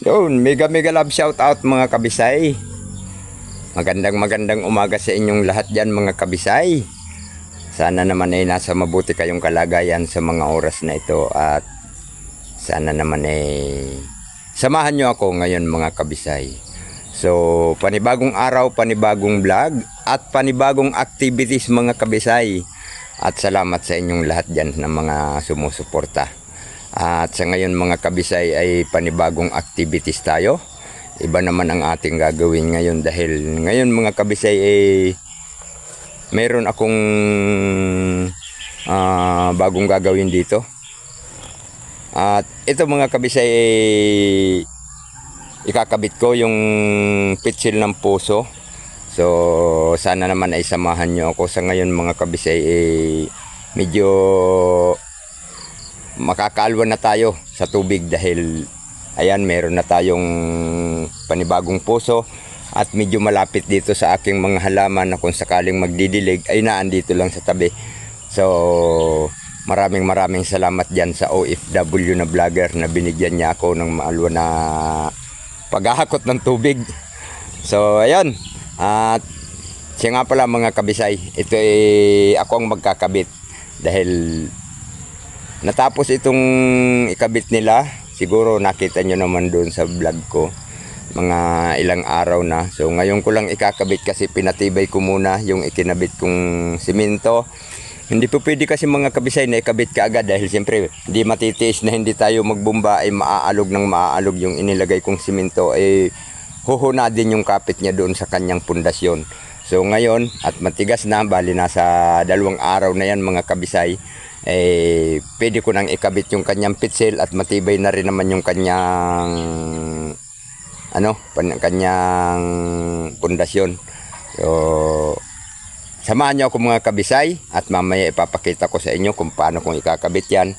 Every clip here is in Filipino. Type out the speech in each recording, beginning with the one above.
Yun, mega mega love shout out mga kabisay. Magandang magandang umaga sa inyong lahat dyan mga kabisay. Sana naman ay nasa mabuti kayong kalagayan sa mga oras na ito at sana naman ay samahan nyo ako ngayon mga kabisay. So, panibagong araw, panibagong vlog at panibagong activities mga kabisay. At salamat sa inyong lahat dyan ng mga sumusuporta. At sa ngayon mga kabisay ay panibagong activities tayo. Iba naman ang ating gagawin ngayon dahil ngayon mga kabisay ay meron akong ah, bagong gagawin dito. At ito mga kabisay ay ikakabit ko yung pitsil ng puso. So sana naman ay samahan nyo ako sa ngayon mga kabisay ay medyo makakalwa na tayo sa tubig dahil ayan meron na tayong panibagong puso at medyo malapit dito sa aking mga halaman na kung sakaling magdidilig ay naandito lang sa tabi. So maraming maraming salamat dyan sa OFW na vlogger na binigyan niya ako ng maalwa na paghahakot ng tubig. So ayan at siya nga pala mga kabisay, ito ay ako ang magkakabit dahil Natapos itong ikabit nila, siguro nakita nyo naman doon sa vlog ko, mga ilang araw na. So ngayon ko lang ikakabit kasi pinatibay ko muna yung ikinabit kong simento. Hindi po pwede kasi mga kabisay na ikabit ka agad dahil siyempre hindi matitiis na hindi tayo magbumba ay maaalog ng maaalog yung inilagay kong simento ay huhuna din yung kapit niya doon sa kanyang pundasyon. So ngayon at matigas na bali nasa dalawang araw na yan mga kabisay eh pwede ko nang ikabit yung kanyang pitsil at matibay na rin naman yung kanyang ano kanyang pundasyon. So samahan niyo ako mga kabisay at mamaya ipapakita ko sa inyo kung paano kong ikakabit yan.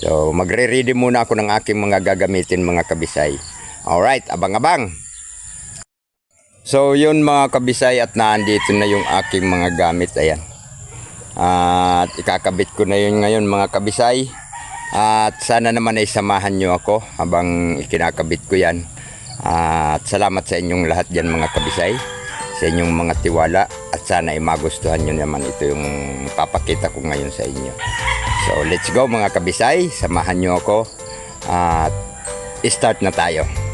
So magre-ready muna ako ng aking mga gagamitin mga kabisay. Alright, abang-abang! So yun mga kabisay at naandito na yung aking mga gamit. Ayan. At ikakabit ko na yun ngayon mga kabisay. At sana naman ay samahan nyo ako habang ikinakabit ko yan. At salamat sa inyong lahat dyan mga kabisay. Sa inyong mga tiwala. At sana ay magustuhan nyo naman ito yung papakita ko ngayon sa inyo. So let's go mga kabisay. Samahan nyo ako. At start na tayo.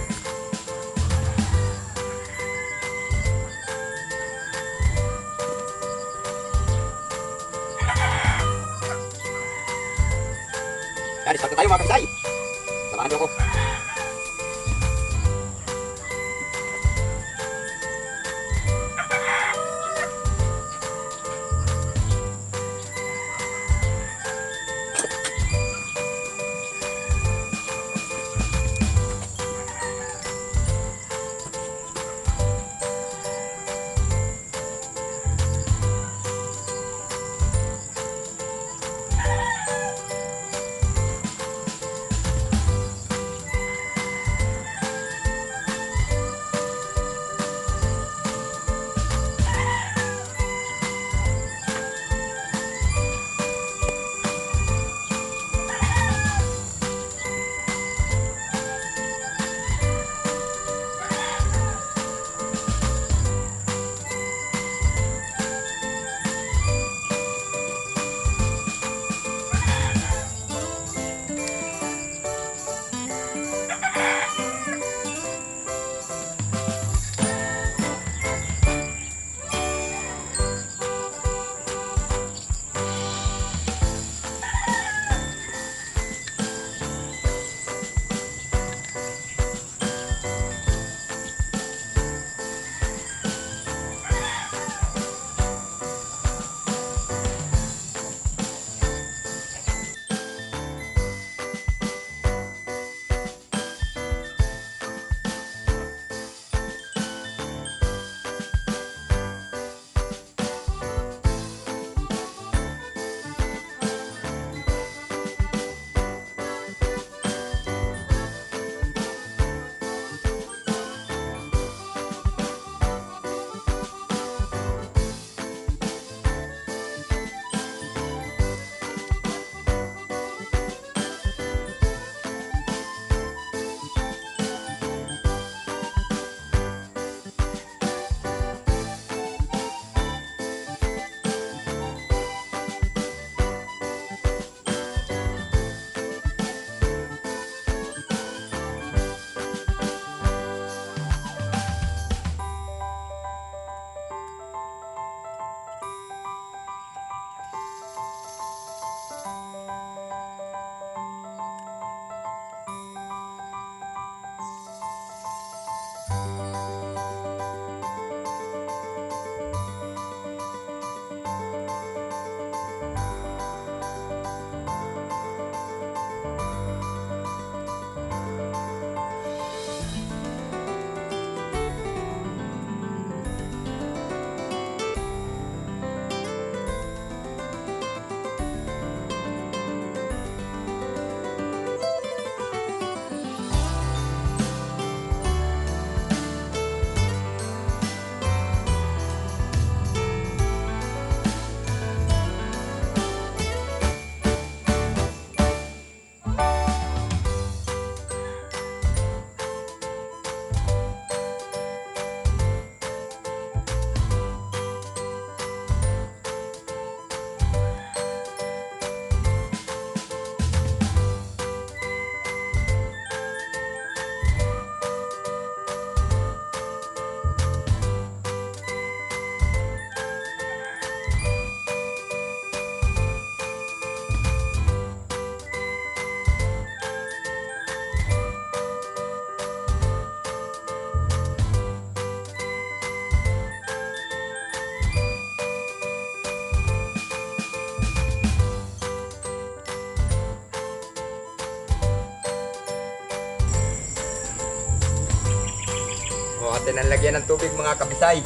O, atin ang lagyan ng tubig mga kabisay.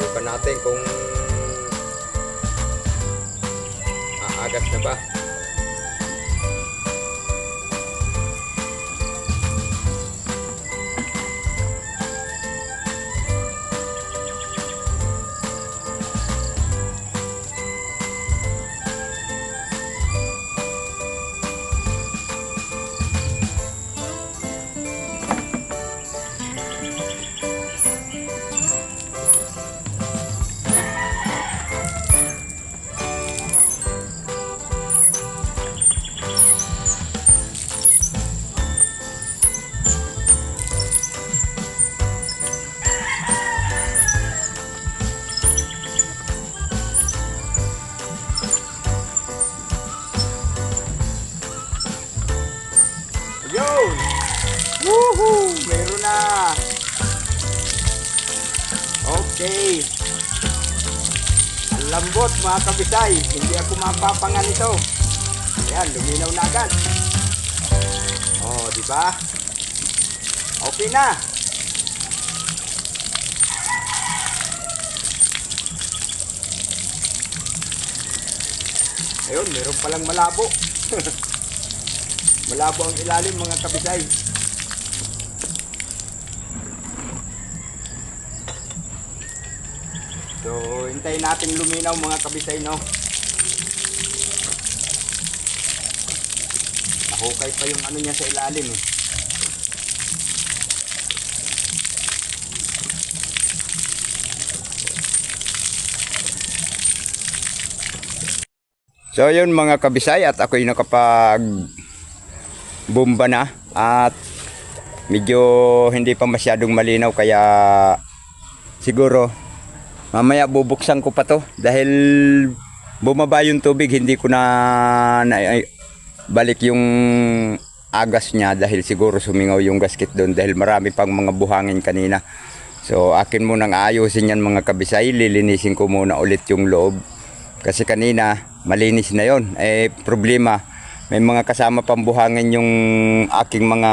Bukan natin kung aagas na ba. Lambot mga kabisay. Hindi ako mapapangan ito. Ayan, luminaw na agad. Oh, di ba? Okay na. Ayun, meron palang malabo. Malabo ang ilalim mga kabisay. So, hintayin natin luminaw mga kabisay, no? Nahukay pa yung ano niya sa ilalim, eh. So, yun mga kabisay at ako'y nakapag bomba na at medyo hindi pa masyadong malinaw kaya siguro mamaya bubuksan ko pa to dahil bumaba yung tubig hindi ko na, na ay, balik yung agas niya dahil siguro sumingaw yung gasket doon dahil marami pang mga buhangin kanina. So akin munang ayusin yan mga kabisay. Lilinisin ko muna ulit yung loob. Kasi kanina malinis na yon eh problema may mga kasama pang buhangin yung aking mga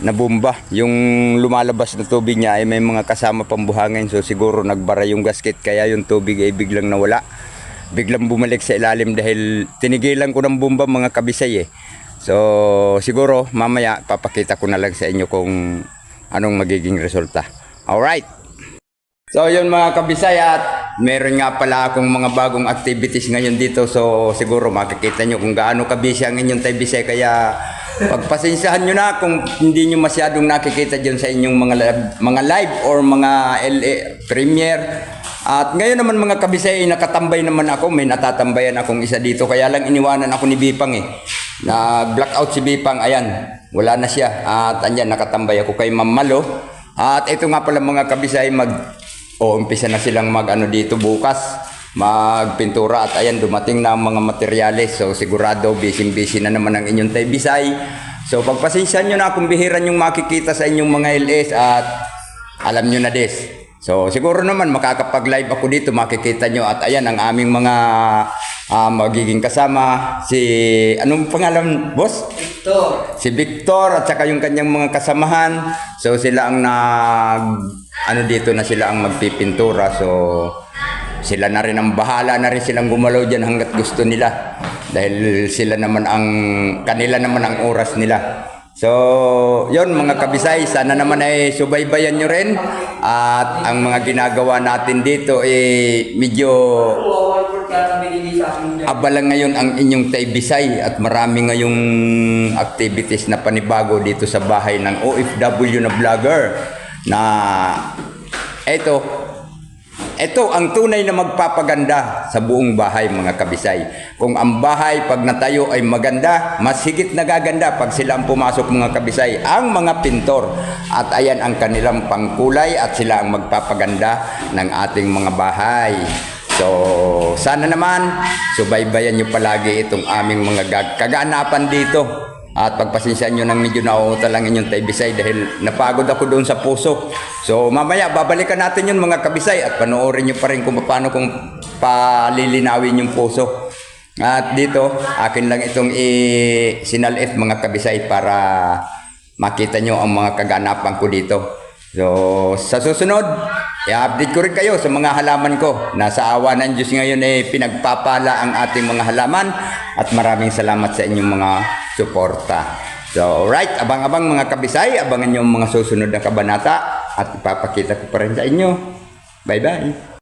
nabumba. Yung lumalabas na tubig niya ay may mga kasama pang buhangin. So siguro nagbara yung gasket kaya yung tubig ay biglang nawala. Biglang bumalik sa ilalim dahil tinigilan ko ng bumba mga kabisay eh. So siguro mamaya papakita ko na lang sa inyo kung anong magiging resulta. Alright. So yun mga kabisay at meron nga pala akong mga bagong activities ngayon dito so siguro makikita nyo kung gaano kabisi ang inyong taybisay kaya pagpasensyahan nyo na kung hindi nyo masyadong nakikita dyan sa inyong mga live, mga live or mga LA premiere. At ngayon naman mga kabisay nakatambay naman ako. May natatambayan akong isa dito. Kaya lang iniwanan ako ni Bipang eh. Nag blackout si Bipang. Ayan wala na siya. At andyan nakatambay ako kay Ma'am Malo. At ito nga pala mga kabisay mag o umpisa na silang mag ano dito bukas magpintura at ayan dumating na ang mga materyales so sigurado busy busy na naman ang inyong tay Bisay so pagpasensyahan nyo na kung bihiran yung makikita sa inyong mga LS at alam nyo na des so siguro naman makakapag live ako dito makikita nyo at ayan ang aming mga ah, magiging kasama si anong pangalan boss Victor. si Victor at saka yung kanyang mga kasamahan. So sila ang nag ano dito na sila ang magpipintura. So sila na rin ang bahala na rin silang gumalaw diyan hangga't gusto nila. Dahil sila naman ang kanila naman ang oras nila. So, yon mga kabisay, sana naman ay subaybayan nyo rin. At ang mga ginagawa natin dito eh medyo dyan. abala ngayon ang inyong Taybisay at marami ngayong activities na panibago dito sa bahay ng OFW na vlogger na eto ito ang tunay na magpapaganda sa buong bahay mga kabisay. Kung ang bahay pag natayo ay maganda, mas higit nagaganda pag sila ang pumasok mga kabisay, ang mga pintor. At ayan ang kanilang pangkulay at sila ang magpapaganda ng ating mga bahay. So, sana naman, subaybayan nyo palagi itong aming mga kaganapan dito. At pagpasensyahan nyo ng medyo nauutal lang inyong taybisay dahil napagod ako doon sa puso. So, mamaya, babalikan natin yun mga kabisay at panoorin nyo pa rin kung paano kung palilinawin yung puso. At dito, akin lang itong i-sinalit mga kabisay para makita nyo ang mga kaganapan ko dito. So, sa susunod, i-update ko rin kayo sa mga halaman ko. Nasa awa ng Diyos ngayon eh, pinagpapala ang ating mga halaman at maraming salamat sa inyong mga suporta. So, right, abang-abang mga kabisay, abangan nyo mga susunod na kabanata at ipapakita ko pa rin sa inyo. Bye-bye.